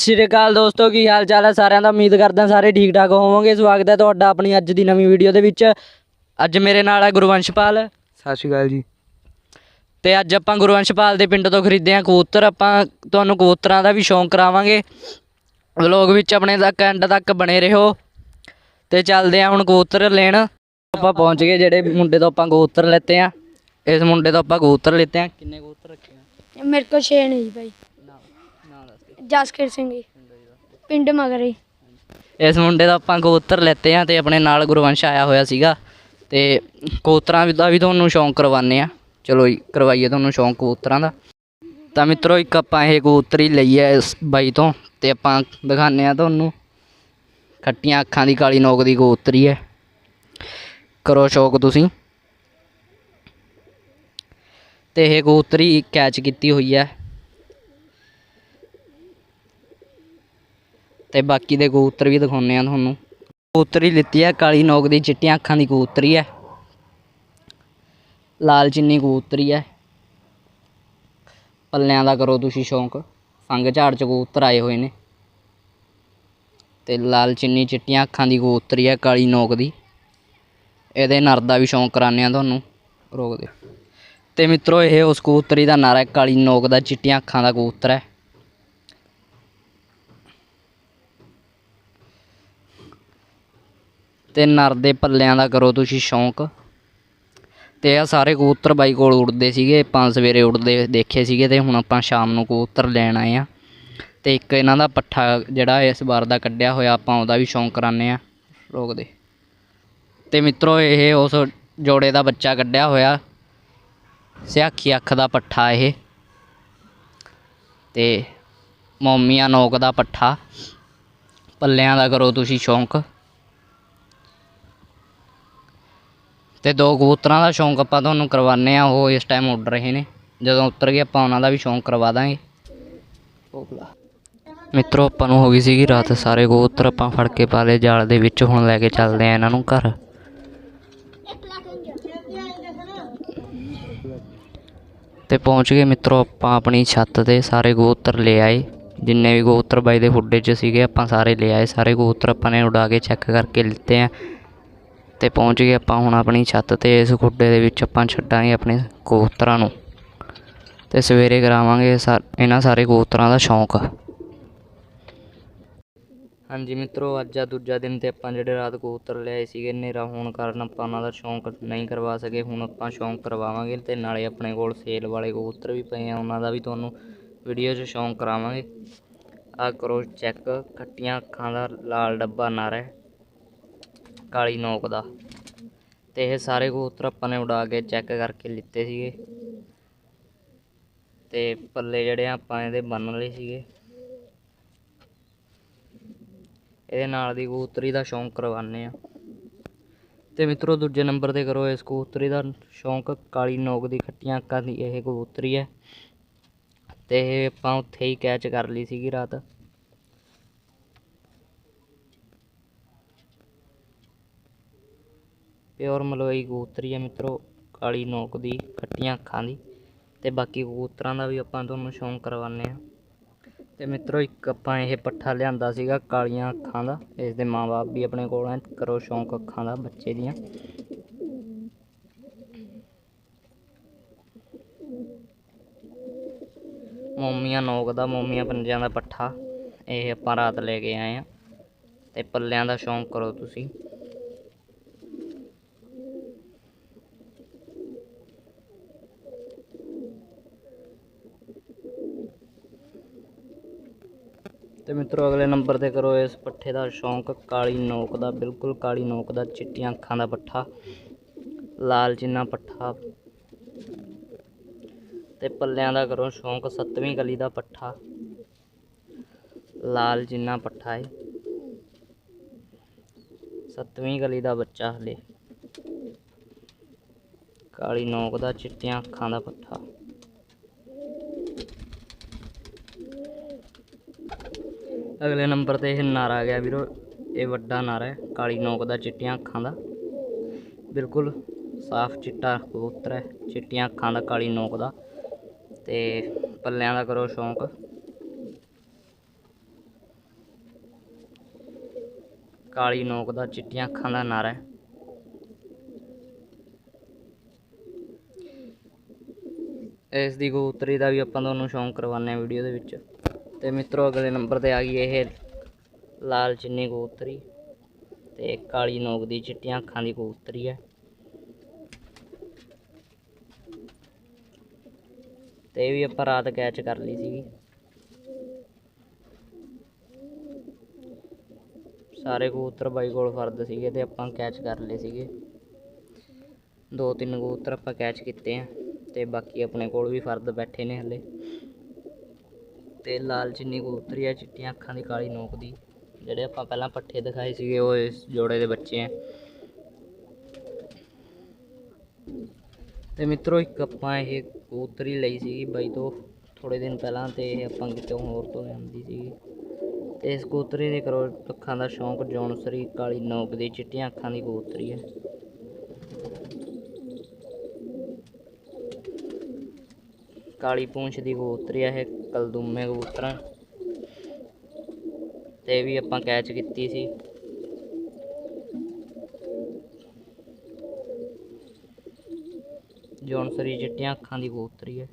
ਸਤਿ ਸ਼੍ਰੀ ਅਕਾਲ ਦੋਸਤੋ ਕੀ ਹਾਲ ਚਾਲ ਹੈ? ਸਾਰਿਆਂ ਦਾ ਉਮੀਦ ਕਰਦਾ ਸਾਰੇ ਠੀਕ ਠਾਕ ਹੋਵੋਗੇ। ਸਵਾਗਤ ਹੈ ਤੁਹਾਡਾ ਆਪਣੀ ਅੱਜ ਦੀ ਨਵੀਂ ਵੀਡੀਓ ਦੇ ਵਿੱਚ। ਅੱਜ ਮੇਰੇ ਨਾਲ ਹੈ ਗੁਰਵੰਸ਼ਪਾਲ। ਸਤਿ ਸ਼੍ਰੀ ਅਕਾਲ ਜੀ। ਤੇ ਅੱਜ ਆਪਾਂ ਗੁਰਵੰਸ਼ਪਾਲ ਦੇ ਪਿੰਡ ਤੋਂ ਖਰੀਦੇ ਆ ਕਬੂਤਰ। ਆਪਾਂ ਤੁਹਾਨੂੰ ਕਬੂਤਰਾਂ ਦਾ ਵੀ ਸ਼ੌਂਕ ਕਰਾਵਾਂਗੇ। ਵਲੋਗ ਵਿੱਚ ਆਪਣੇ ਤੱਕ ਐਂਡ ਤੱਕ ਬਣੇ ਰਹੋ। ਤੇ ਚੱਲਦੇ ਆ ਹੁਣ ਕਬੂਤਰ ਲੈਣ। ਆਪਾਂ ਪਹੁੰਚ ਗਏ ਜਿਹੜੇ ਮੁੰਡੇ ਤੋਂ ਆਪਾਂ ਕਬੂਤਰ ਲੈਤੇ ਆ। ਇਸ ਮੁੰਡੇ ਤੋਂ ਆਪਾਂ ਕਬੂਤਰ ਲੈਤੇ ਆ। ਕਿੰਨੇ ਕਬੂਤਰ ਰੱਖੇ ਆ? ਮੇਰੇ ਕੋਲ ਛੇ ਨੇ ਜੀ ਭਾਈ ਜਸਕਰ ਸਿੰਘ ਜੀ, ਪਿੰਡ ਮਗਰੇ ਇਸ ਮੁੰਡੇ ਦਾ ਆਪਾਂ ਕਬੂਤਰ ਲੈਤੇ ਆ ਤੇ ਆਪਣੇ ਨਾਲ ਗੁਰਵੰਸ਼ ਆਇਆ ਹੋਇਆ ਸੀਗਾ। ਤੇ ਕਬੂਤਰਾਂ ਦਾ ਵੀ ਤੁਹਾਨੂੰ ਸ਼ੌਂਕ ਕਰਵਾਨੇ ਆ। ਚਲੋ ਜੀ, ਕਰਵਾਈਏ ਤੁਹਾਨੂੰ ਸ਼ੌਂਕ ਕਬੂਤਰਾਂ ਦਾ। ਤਾਂ ਮਿੱਤਰੋ, ਇੱਕ ਆਪਾਂ ਇਹ ਕਬੂਤਰੀ ਲਈ ਹੈ ਇਸ ਬਾਈ ਤੋਂ ਤੇ ਆਪਾਂ ਦਿਖਾਣੇ ਆ ਤੁਹਾਨੂੰ। ਖੱਟੀਆਂ ਅੱਖਾਂ ਦੀ, ਕਾਲੀ ਨੋਕ ਦੀ ਕਬੂਤਰੀ ਹੈ। ਕਰੋ ਸ਼ੌਕ ਤੁਸੀਂ। ਤੇ ਇਹ ਕਬੂਤਰੀ ਕੈਚ ਕੀਤੀ ਹੋਈ ਹੈ। ਤੇ ਬਾਕੀ ਦੇ ਕਬੂਤਰ ਵੀ ਦਿਖਾਉਂਦੇ ਆ ਤੁਹਾਨੂੰ। ਕਬੂਤਰੀ ਲਿੱਤੀ ਹੈ ਕਾਲੀ ਨੋਕ ਦੀ ਚਿੱਟੀਆਂ ਅੱਖਾਂ ਦੀ ਕਬੂਤਰੀ ਹੈ ਲਾਲ ਚਿੰਨੀ ਕਬੂਤਰੀ ਹੈ ਪੱਲਿਆਂ ਦਾ ਕਰੋ ਤੁਸੀਂ ਸ਼ੌਂਕ। ਫੰਗ ਝਾੜ ਚ ਕਬੂਤਰ ਆਏ ਹੋਏ ਨੇ। ਤੇ ਲਾਲ ਚਿੰਨੀ ਚਿੱਟੀਆਂ ਅੱਖਾਂ ਦੀ ਕਬੂਤਰੀ ਹੈ ਕਾਲੀ ਨੋਕ ਦੀ। ਇਹਦੇ ਨਰ ਦਾ ਵੀ ਸ਼ੌਂਕ ਕਰਾਉਂਦੇ ਆ ਤੁਹਾਨੂੰ। ਰੋਕ ਦੇ ਤੇ ਮਿੱਤਰੋ, ਇਹ ਉਸ ਕਬੂਤਰੀ ਦਾ ਨਰ ਹੈ ਕਾਲੀ ਨੋਕ ਦਾ ਚਿੱਟੀਆਂ ਅੱਖਾਂ ਦਾ ਕਬੂਤਰ ਹੈ ਤੇ ਨਰ ਦੇ ਪੱਲਿਆਂ ਦਾ ਕਰੋ ਤੁਸੀਂ ਸ਼ੌਂਕ। ਤੇ ਆ ਸਾਰੇ ਕਬੂਤਰ ਬਾਈ ਕੋਲ ਉੜਦੇ ਸੀਗੇ ਪੰਜ ਸਵੇਰੇ ਉੜਦੇ ਦੇਖੇ ਸੀਗੇ ਤੇ ਹੁਣ ਆਪਾਂ ਸ਼ਾਮ ਨੂੰ ਕਬੂਤਰ ਲੈਣ ਆਏ ਆ ਤੇ ਇੱਕ ਇਹਨਾਂ ਦਾ ਪੱਠਾ ਜਿਹੜਾ ਇਸ ਵਾਰ ਦਾ ਕੱਢਿਆ ਹੋਇਆ, ਆਪਾਂ ਉਹਦਾ ਵੀ ਸ਼ੌਂਕ ਕਰਾਨੇ ਆ ਰੋਕ ਦੇ। ਤੇ ਮਿੱਤਰੋ, ਇਹ ਉਸ ਜੋੜੇ ਦਾ ਬੱਚਾ ਕੱਢਿਆ ਹੋਇਆ, ਸਿਆਖੀ ਅੱਖ ਦਾ ਪੱਠਾ ਇਹ। ਤੇ ਮੋਮੀਆਂ ਨੋਕ ਦਾ ਪੱਠਾ, ਪੱਲਿਆਂ ਦਾ ਕਰੋ ਤੁਸੀਂ ਸ਼ੌਂਕ। ਤੇ ਦੋ ਕਬੂਤਰਾਂ ਦਾ ਸ਼ੌਂਕ ਆਪਾਂ ਤੁਹਾਨੂੰ ਕਰਵਾਉਂਦੇ ਆ ਉਹ ਇਸ ਟਾਈਮ ਉੱਡ ਰਹੇ ਨੇ। ਜਦੋਂ ਉਤਰ ਗਏ ਆਪਾਂ ਉਹਨਾਂ ਦਾ ਵੀ ਸ਼ੌਂਕ ਕਰਵਾ ਦਾਂਗੇ। ਮਿੱਤਰੋ, ਆਪਾਂ ਨੂੰ ਹੋ ਗਈ ਸੀਗੀ ਰਾਤ, ਸਾਰੇ ਕਬੂਤਰ ਆਪਾਂ ਫੜ ਕੇ ਪਾ ਲਏ, ਜਾਲ ਦੇ ਵਿੱਚ ਹੁਣ ਲੈ ਕੇ ਚੱਲਦੇ ਆ ਇਹਨਾਂ ਨੂੰ ਘਰ। ਤੇ ਪਹੁੰਚ ਗਏ ਮਿੱਤਰੋ, ਆਪਾਂ ਆਪਣੀ ਛੱਤ ਤੇ ਸਾਰੇ ਕਬੂਤਰ ਲੈ ਆਏ। ਜਿੰਨੇ ਵੀ ਕਬੂਤਰ ਬਾਈ ਦੇ ਹੁੱਡੇ 'ਚ ਸੀਗੇ, ਆਪਾਂ ਸਾਰੇ ਲੈ ਆਏ। ਸਾਰੇ ਕਬੂਤਰ ਆਪਾਂ ਨੇ ਉਡਾ ਕੇ ਚੈੱਕ ਕਰਕੇ ਲਿੱਤੇ ਆ। ਤੇ ਪਹੁੰਚ ਗਏ ਆਪਾਂ ਹੁਣ ਆਪਣੀ ਛੱਤ ਤੇ, ਇਸ ਖੁੱਡੇ ਦੇ ਵਿੱਚ ਆਪਾਂ ਛੱਡਾਂਗੇ ਆਪਣੇ ਕਬੂਤਰਾਂ ਨੂੰ। ਤੇ ਸਵੇਰੇ ਕਰਾਵਾਂਗੇ ਸਾ- ਇਹਨਾਂ ਸਾਰੇ ਕਬੂਤਰਾਂ ਦਾ ਸ਼ੌਂਕ। ਹਾਂਜੀ ਮਿੱਤਰੋ, ਅੱਜ ਆ ਦੂਜਾ ਦਿਨ ਤੇ ਆਪਾਂ ਜਿਹੜੇ ਰਾਤ ਕਬੂਤਰ ਲਿਆਏ ਸੀਗੇ, ਹਨੇਰਾ ਹੋਣ ਕਾਰਨ ਆਪਾਂ ਉਹਨਾਂ ਦਾ ਸ਼ੌਂਕ ਨਹੀਂ ਕਰਵਾ ਸਕੇ। ਹੁਣ ਆਪਾਂ ਸ਼ੌਂਕ ਕਰਵਾਵਾਂਗੇ ਤੇ ਨਾਲੇ ਆਪਣੇ ਕੋਲ ਸੇਲ ਵਾਲੇ ਕਬੂਤਰ ਵੀ ਪਏ ਆ, ਉਹਨਾਂ ਦਾ ਵੀ ਤੁਹਾਨੂੰ ਵੀਡੀਓ 'ਚ ਸ਼ੌਂਕ ਕਰਾਵਾਂਗੇ। ਆ ਕਰੋ ਚੈੱਕ, ਖੱਟੀਆਂ ਅੱਖਾਂ ਦਾ ਲਾਲ ਡੱਬਾ ਨਰ ਹੈ। ਕਾਲੀ ਨੋਕ ਦਾ। ਤੇ ਇਹ ਸਾਰੇ ਕਬੂਤਰ ਆਪਾਂ ਨੇ ਉਡਾ ਕੇ ਚੈੱਕ ਕਰਕੇ ਲਿੱਤੇ ਸੀਗੇ। ਤੇ ਪੱਲੇ ਜਿਹੜੇ ਆ ਆਪਾਂ ਇਹਦੇ ਬੰਨ ਲਏ ਸੀਗੇ। ਇਹਦੇ ਨਾਲ ਦੀ ਕਬੂਤਰੀ ਦਾ ਸ਼ੌਂਕ ਕਰਵਾਉਂਦੇ ਆ। ਤੇ ਮਿੱਤਰੋ, ਦੂਜੇ ਨੰਬਰ ਤੇ ਕਰੋ, ਇਸ ਕਬੂਤਰੀ ਦਾ ਸ਼ੌਂਕ ਕਾਲੀ ਨੋਕ ਦੀ ਖੱਟੀਆਂ ਅੱਖਾਂ ਦੀ ਇਹ ਕਬੂਤਰੀ ਹੈ। ਤੇ ਇਹ ਆਪਾਂ ਉੱਥੇ ਹੀ ਕੈਚ ਕਰ ਲਈ ਸੀਗੀ ਰਾਤ। ਪਿਓਰ ਮਲੋਈ ਕਬੂਤਰੀ ਹੈ ਮਿੱਤਰੋ, ਕਾਲੀ ਨੋਕ ਦੀ, ਖੱਟੀਆਂ ਅੱਖਾਂ ਦੀ। ਤੇ ਬਾਕੀ ਕਬੂਤਰਾਂ ਦਾ ਵੀ ਆਪਾਂ ਤੁਹਾਨੂੰ ਸ਼ੌਂਕ ਕਰਵਾਉਂਦੇ ਆ ਤੇ ਮਿੱਤਰੋ, ਇੱਕ ਆਪਾਂ ਇਹ ਪੱਠਾ ਲਿਆਂਦਾ ਸੀਗਾ ਕਾਲੀਆਂ ਅੱਖਾਂ ਦਾ। ਇਸ ਦੇ ਮਾਪੇ ਵੀ ਆਪਣੇ ਕੋਲ ਹੈ ਕਰੋ ਸ਼ੌਂਕ ਅੱਖਾਂ ਦਾ, ਬੱਚੇ ਦੀਆਂ। ਮੋਮੀਆਂ ਨੋਕ ਦਾ, ਮੋਮੀਆਂ ਪੰਜਿਆਂ ਦਾ ਪੱਠਾ। ਇਹ ਆਪਾਂ ਰਾਤ ਲੈ ਕੇ ਆਏ ਆ ਤੇ ਪੱਲਿਆਂ ਦਾ ਸ਼ੌਂਕ ਕਰੋ ਤੁਸੀਂ। ਤੇ ਮਿੱਤਰੋ, ਅਗਲੇ ਨੰਬਰ ਤੇ ਕਰੋ ਇਸ ਪੱਠੇ ਦਾ ਸ਼ੌਂਕ, ਕਾਲੀ ਨੋਕ ਦਾ, ਬਿਲਕੁਲ ਕਾਲੀ ਨੋਕ ਦਾ, ਚਿੱਟੀਆਂ ਅੱਖਾਂ ਦਾ ਪੱਠਾ, ਲਾਲ ਜਿੰਨਾ ਪੱਠਾ। ਤੇ ਪੱਲਿਆਂ ਦਾ ਕਰੋ ਸ਼ੌਂਕ, ਸੱਤਵੀਂ ਗਲੀ ਦਾ ਪੱਠਾ, ਲਾਲ ਜਿੰਨਾ ਪੱਠਾ ਹੈ ਸੱਤਵੀਂ ਗਲੀ ਦਾ ਬੱਚਾ ਹਲੇ। ਕਾਲੀ ਨੋਕ ਦਾ, ਚਿੱਟੀਆਂ ਅੱਖਾਂ ਦਾ ਪੱਠਾ। ਅਗਲੇ ਨੰਬਰ ਤੇ ਇਹ ਨਾਰਾ ਆ ਗਿਆ ਵੀਰੋ, ਇਹ ਵੱਡਾ ਨਾਰਾ ਹੈ, ਕਾਲੀ ਨੋਕ ਦਾ ਚਿੱਟੀਆਂ ਅੱਖਾਂ ਦਾ। ਬਿਲਕੁਲ ਸਾਫ਼ ਚਿੱਟਾ ਕਬੂਤਰ ਹੈ, ਚਿੱਟੀਆਂ ਅੱਖਾਂ ਦਾ, ਕਾਲੀ ਨੋਕ ਦਾ। ਤੇ ਪੱਲਿਆਂ ਦਾ ਕਰੋ ਸ਼ੌਂਕ। ਕਾਲੀ ਨੋਕ ਦਾ, ਚਿੱਟੀਆਂ ਅੱਖਾਂ ਦਾ ਨਾਰਾ ਹੈ। ਇਸ ਦੀ ਕਬੂਤਰੀ ਦਾ ਵੀ ਆਪਾਂ ਤੁਹਾਨੂੰ ਸ਼ੌਂਕ ਕਰਵਾਉਂਦੇ ਹਾਂ ਵੀਡੀਓ ਦੇ ਵਿੱਚ। ਤੇ ਮਿੱਤਰੋ, ਅਗਲੇ ਨੰਬਰ ਤੇ ਆ ਗਈ ਇਹ ਲਾਲ ਚਿੰਨੀ ਕਬੂਤਰੀ ਤੇ ਕਾਲੀ ਨੋਕ ਦੀ ਚਿੱਟੀਆਂ ਅੱਖਾਂ ਦੀ ਕਬੂਤਰੀ ਹੈ। ਤੇ ਇਹ ਵੀ ਆਪਾਂ ਰਾਤ ਕੈਚ ਕਰ ਲਈ ਸੀਗੀ। ਸਾਰੇ ਕਬੂਤਰ ਬਾਈ ਕੋਲ ਫਰਦ ਸੀਗੇ ਤੇ ਆਪਾਂ ਕੈਚ ਕਰ ਲਏ ਸੀਗੇ। ਦੋ ਤਿੰਨ ਕਬੂਤਰ ਆਪਾਂ ਕੈਚ ਕੀਤੇ ਆ ਤੇ ਬਾਕੀ ਆਪਣੇ ਕੋਲ ਵੀ ਫਰਦ ਬੈਠੇ ਨੇ ਹਲੇ। ਤੇ ਲਾਲ ਚਿੰਨੀ ਕਬੂਤਰੀ ਆ, ਚਿੱਟੀਆਂ ਅੱਖਾਂ ਦੀ ਕਾਲੀ ਨੋਕ ਦੀ, ਜਿਹੜੇ ਆਪਾਂ ਪਹਿਲਾਂ ਪੱਠੇ ਦਿਖਾਏ ਸੀਗੇ, ਉਹ ਇਸ ਜੋੜੇ ਦੇ ਬੱਚੇ ਆ। ਤੇ ਮਿੱਤਰੋ, ਇੱਕ ਆਪਾਂ ਇਹ ਕਬੂਤਰੀ ਲਈ ਸੀਗੀ ਬਾਈ ਤੋਂ ਥੋੜੇ ਦਿਨ ਪਹਿਲਾਂ ਤੇ ਇਹ ਆਪਾਂ ਕਿਤੇ ਹੋਰ ਤੋਂ ਲਿਆਂਦੀ ਸੀਗੀ। ਤੇ ਇਸ ਕਬੂਤਰੀ ਦੇ ਕਰੋ ਅੱਖਾਂ ਦਾ ਸ਼ੌਂਕ ਜੌਨਸਰੀ ਕਾਲੀ ਨੋਕ ਦੀ, ਚਿੱਟੀਆਂ ਅੱਖਾਂ ਦੀ ਕਬੂਤਰੀ ਹੈ ਕਾਲੀ ਪੂੰਛ ਦੀ ਕਬੂਤਰੀ ਹੈ ਇਹ ਕਲਦੂਮੇ ਕਬੂਤਰਾਂ। ਤੇ ਵੀ ਆਪਾਂ ਕੈਚ ਕੀਤੀ ਸੀ। ਜੌਨਸਰੀ ਚਿੱਟੀਆਂ ਅੱਖਾਂ ਦੀ ਕਬੂਤਰੀ ਹੈ